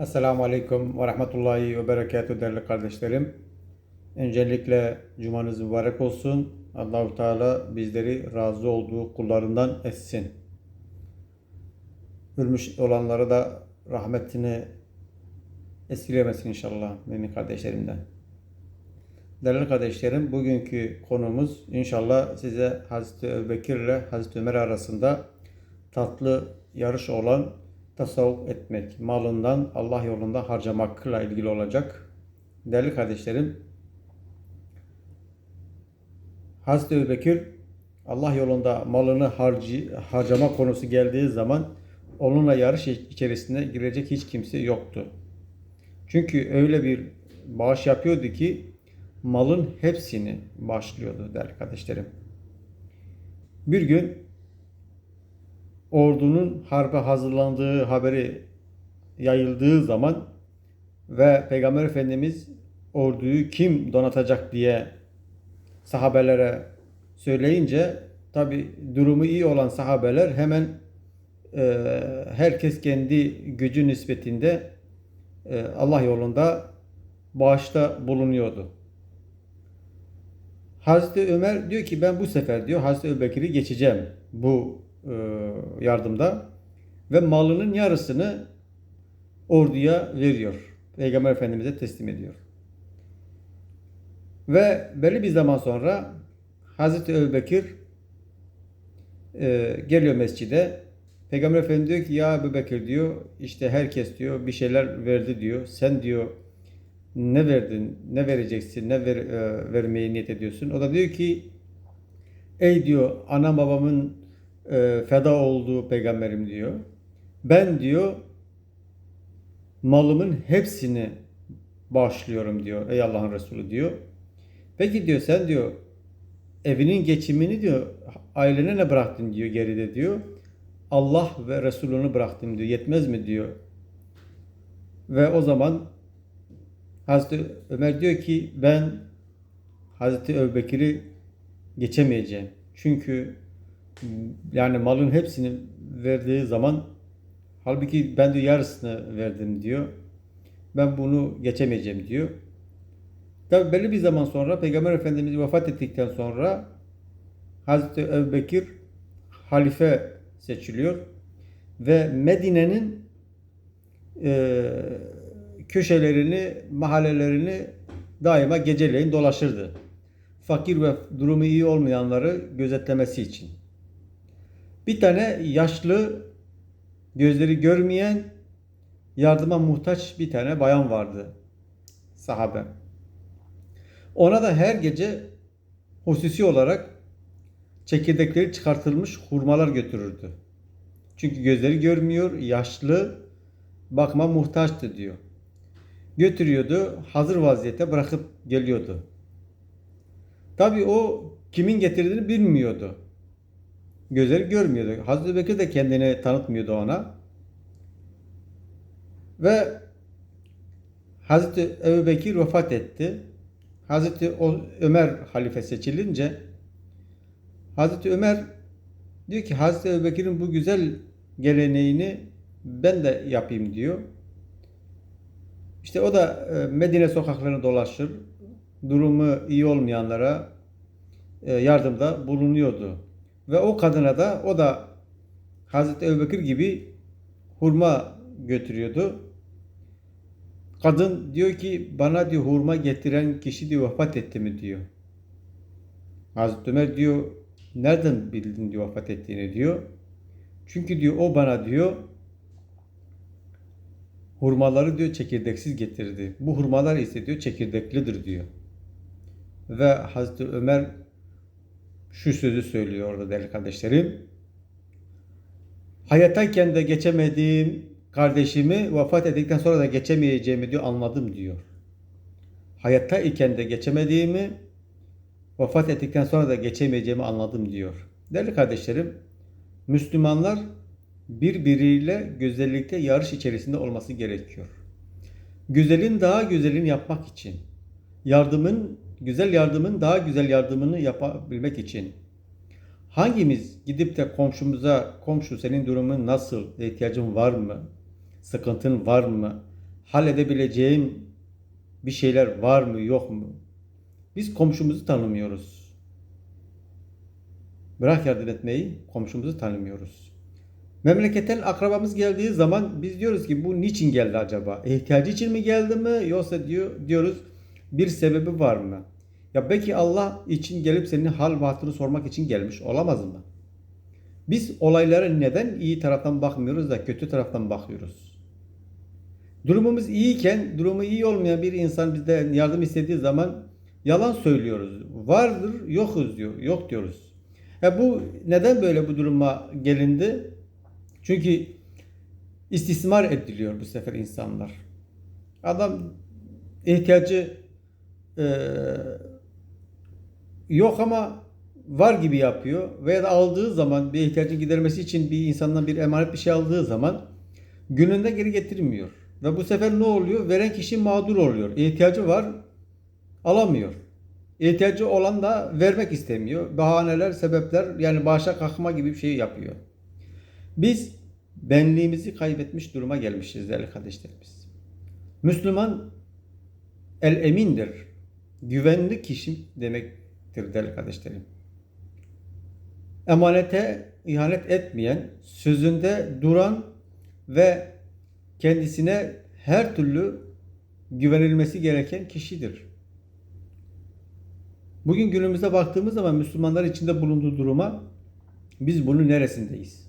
Esselamu Aleyküm ve Rahmetullahi ve Berekatuhu değerli kardeşlerim. Öncelikle cumanız mübarek olsun. Allahu Teala bizleri razı olduğu kullarından etsin. Ölmüş olanları da rahmetini eskilemesin inşallah mümin kardeşlerimden. Değerli kardeşlerim, bugünkü konumuz inşallah size Hazreti Ebubekir ile Hazreti Ömer arasında tatlı yarış olan tasavvuf etmek, malından Allah yolunda harcamakla ilgili olacak. Değerli kardeşlerim, Hazreti Ebubekir Allah yolunda malını harcı, harcama konusu geldiği zaman onunla yarış içerisinde girecek hiç kimse yoktu. Çünkü öyle bir bağış yapıyordu ki malın hepsini bağışlıyordu değerli kardeşlerim. Bir gün ordunun harbe hazırlandığı haberi yayıldığı zaman ve Peygamber Efendimiz orduyu kim donatacak diye sahabelere söyleyince tabi durumu iyi olan sahabeler hemen e, herkes kendi gücü nispetinde e, Allah yolunda bağışta bulunuyordu. Hazreti Ömer diyor ki ben bu sefer diyor Hazreti Ebubekir'i geçeceğim bu yardımda ve malının yarısını orduya veriyor. Peygamber Efendimiz'e teslim ediyor. Ve belli bir zaman sonra Hazreti Ebubekir e, geliyor mescide. Peygamber Efendimiz diyor ki ya Ebubekir diyor işte herkes diyor bir şeyler verdi diyor. Sen diyor ne verdin, ne vereceksin, ne ver, e, vermeyi niyet ediyorsun? O da diyor ki ey diyor ana babamın e, feda olduğu peygamberim diyor. Ben diyor malımın hepsini bağışlıyorum diyor ey Allah'ın Resulü diyor. Peki diyor sen diyor evinin geçimini diyor ailene ne bıraktın diyor geride diyor. Allah ve Resulünü bıraktım diyor. Yetmez mi diyor. Ve o zaman Hazreti Ömer diyor ki ben Hazreti Ebubekir'i geçemeyeceğim. Çünkü yani malın hepsini verdiği zaman halbuki ben diyor yarısını verdim diyor. Ben bunu geçemeyeceğim diyor. Tabi belli bir zaman sonra Peygamber Efendimiz vefat ettikten sonra Hazreti Ebubekir halife seçiliyor ve Medine'nin e, köşelerini, mahallelerini daima geceleyin dolaşırdı. Fakir ve durumu iyi olmayanları gözetlemesi için. Bir tane yaşlı, gözleri görmeyen, yardıma muhtaç bir tane bayan vardı. Sahabe. Ona da her gece hususi olarak çekirdekleri çıkartılmış hurmalar götürürdü. Çünkü gözleri görmüyor, yaşlı, bakma muhtaçtı diyor. Götürüyordu, hazır vaziyette bırakıp geliyordu. Tabii o kimin getirdiğini bilmiyordu. Gözleri görmüyordu. Hazreti Bekir de kendini tanıtmıyordu ona. Ve Hazreti Ebu Bekir vefat etti. Hazreti Ömer halife seçilince Hazreti Ömer diyor ki Hazreti Ebu Bekir'in bu güzel geleneğini ben de yapayım diyor. İşte o da e, Medine sokaklarını dolaşır. Durumu iyi olmayanlara e, yardımda bulunuyordu. Ve o kadına da o da Hazreti Ebubekir gibi hurma götürüyordu. Kadın diyor ki bana diyor hurma getiren kişi diyor vefat etti mi diyor. Hazreti Ömer diyor nereden bildin diyor vefat ettiğini diyor. Çünkü diyor o bana diyor hurmaları diyor çekirdeksiz getirdi. Bu hurmalar ise diyor çekirdeklidir diyor. Ve Hazreti Ömer şu sözü söylüyor orada değerli kardeşlerim. Hayattayken de geçemediğim kardeşimi vefat ettikten sonra da geçemeyeceğimi diyor anladım diyor. Hayatta iken de geçemediğimi vefat ettikten sonra da geçemeyeceğimi anladım diyor. Değerli kardeşlerim, Müslümanlar birbiriyle güzellikte yarış içerisinde olması gerekiyor. Güzelin daha güzelini yapmak için, yardımın, güzel yardımın daha güzel yardımını yapabilmek için hangimiz gidip de komşumuza, komşu senin durumun nasıl, ihtiyacın var mı, sıkıntın var mı, halledebileceğim bir şeyler var mı yok mu? Biz komşumuzu tanımıyoruz. Bırak yardım etmeyi, komşumuzu tanımıyoruz. Memleketten akrabamız geldiği zaman biz diyoruz ki bu niçin geldi acaba? İhtiyacı için mi geldi mi? Yoksa diyor diyoruz bir sebebi var mı? Ya belki Allah için gelip senin hal ve hatırını sormak için gelmiş olamaz mı? Biz olaylara neden iyi taraftan bakmıyoruz da kötü taraftan bakıyoruz? Durumumuz iyiyken durumu iyi olmayan bir insan bizden yardım istediği zaman yalan söylüyoruz. Vardır, yokuz diyor. Yok diyoruz. Ya bu neden böyle bu duruma gelindi? Çünkü istismar ediliyor bu sefer insanlar. Adam ihtiyacı eee, yok ama var gibi yapıyor veya da aldığı zaman bir ihtiyacın gidermesi için bir insandan bir emanet bir şey aldığı zaman gününde geri getirmiyor. Ve bu sefer ne oluyor? Veren kişi mağdur oluyor. İhtiyacı var, alamıyor. İhtiyacı olan da vermek istemiyor. Bahaneler, sebepler yani bağışa kalkma gibi bir şey yapıyor. Biz benliğimizi kaybetmiş duruma gelmişiz değerli kardeşlerimiz. Müslüman el emindir. Güvenli kişi demektir değerli kardeşlerim. Emanete ihanet etmeyen, sözünde duran ve kendisine her türlü güvenilmesi gereken kişidir. Bugün günümüze baktığımız zaman Müslümanlar içinde bulunduğu duruma biz bunun neresindeyiz?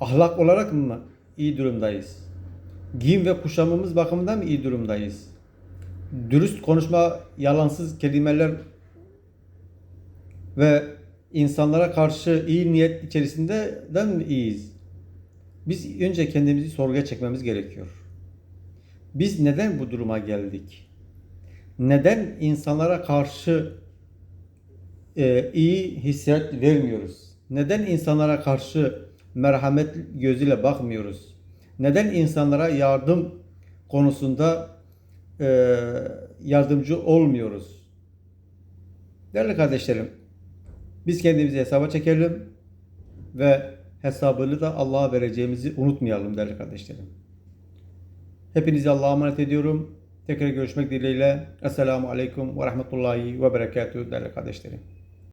Ahlak olarak mı iyi durumdayız? Giyim ve kuşamımız bakımından mı iyi durumdayız? Dürüst konuşma, yalansız kelimeler ve insanlara karşı iyi niyet içerisinde mi iyiyiz? Biz önce kendimizi sorguya çekmemiz gerekiyor. Biz neden bu duruma geldik? Neden insanlara karşı e, iyi hissiyat vermiyoruz? Neden insanlara karşı merhamet gözüyle bakmıyoruz? Neden insanlara yardım konusunda yardımcı olmuyoruz? Değerli kardeşlerim, biz kendimizi hesaba çekelim ve hesabını da Allah'a vereceğimizi unutmayalım değerli kardeşlerim. Hepinizi Allah'a emanet ediyorum. Tekrar görüşmek dileğiyle. Esselamu Aleyküm ve Rahmetullahi ve Berekatuhu değerli kardeşlerim.